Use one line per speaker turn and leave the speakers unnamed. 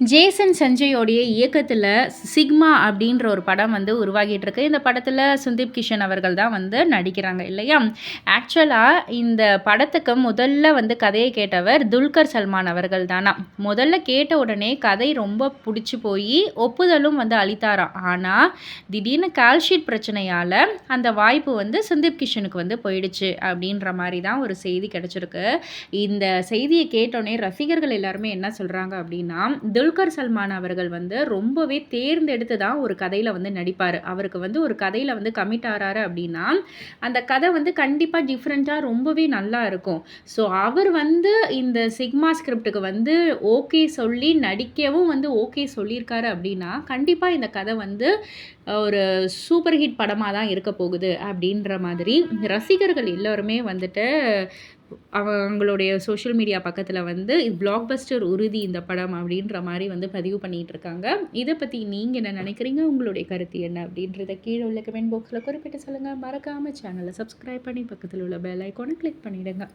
Jason சஞ்சயோடைய இயக்கத்தில் sigma அப்படின்ற ஒரு படம் வந்து உருவாகிட்டு இருக்கு இந்த படத்தில் சுந்தீப் கிஷன் அவர்கள் தான் வந்து நடிக்கிறாங்க இல்லையா? ஆக்சுவலாக இந்த படத்துக்கு முதல்ல வந்து கதையை கேட்டவர் துல்கர் சல்மான் அவர்கள் தானா? முதல்ல கேட்ட உடனே கதை ரொம்ப பிடிச்சி போய் ஒப்புதலும் வந்து அளித்தாராம். ஆனால் திடீர்னு கால்ஷீட் பிரச்சனையால் அந்த வாய்ப்பு வந்து சுந்தீப் கிஷனுக்கு வந்து போயிடுச்சு அப்படின்ற மாதிரி தான் ஒரு செய்தி கிடச்சிருக்கு. இந்த செய்தியை கேட்டோடனே ரசிகர்கள் எல்லாருமே என்ன சொல்கிறாங்க அப்படின்னா துல்கர் சல்மான் அவர்கள் வந்து ரொம்பவே தேர்ந்தெடுத்து தான் ஒரு கதையில் வந்து நடிப்பார். அவருக்கு வந்து ஒரு கதையில் வந்து கமிட் ஆகிறாரு அப்படின்னா அந்த கதை வந்து கண்டிப்பாக டிஃப்ரெண்ட்டாக ரொம்பவே நல்லா இருக்கும். ஸோ அவர் வந்து இந்த சிக்மா ஸ்கிரிப்டுக்கு வந்து ஓகே சொல்லி நடிக்கவும் வந்து ஓகே சொல்லியிருக்காரு அப்படின்னா கண்டிப்பாக இந்த கதை வந்து ஒரு சூப்பர் ஹிட் படமாக தான் இருக்க போகுது அப்படின்ற மாதிரி ரசிகர்கள் எல்லோருமே வந்துட்டு அவங்களுடைய சோஷியல் மீடியா பக்கத்தில் வந்து பிளாக் பஸ்டர் உறுதி இந்த படம் அப்படின்ற மாதிரி வந்து பதிவு பண்ணிகிட்டு இருக்காங்க இதை பற்றி நீங்கள் என்ன நினைக்கிறீங்க? உங்களுடைய கருத்து என்ன அப்படின்றத கீழே உள்ள கமெண்ட் பாக்ஸில் குறிப்பிட்டு சொல்லுங்கள் மறக்காமல் சேனலை சப்ஸ்கிரைப் பண்ணி பக்கத்தில் உள்ள பெல் ஐக்கானை கிளிக் பண்ணிவிடுங்க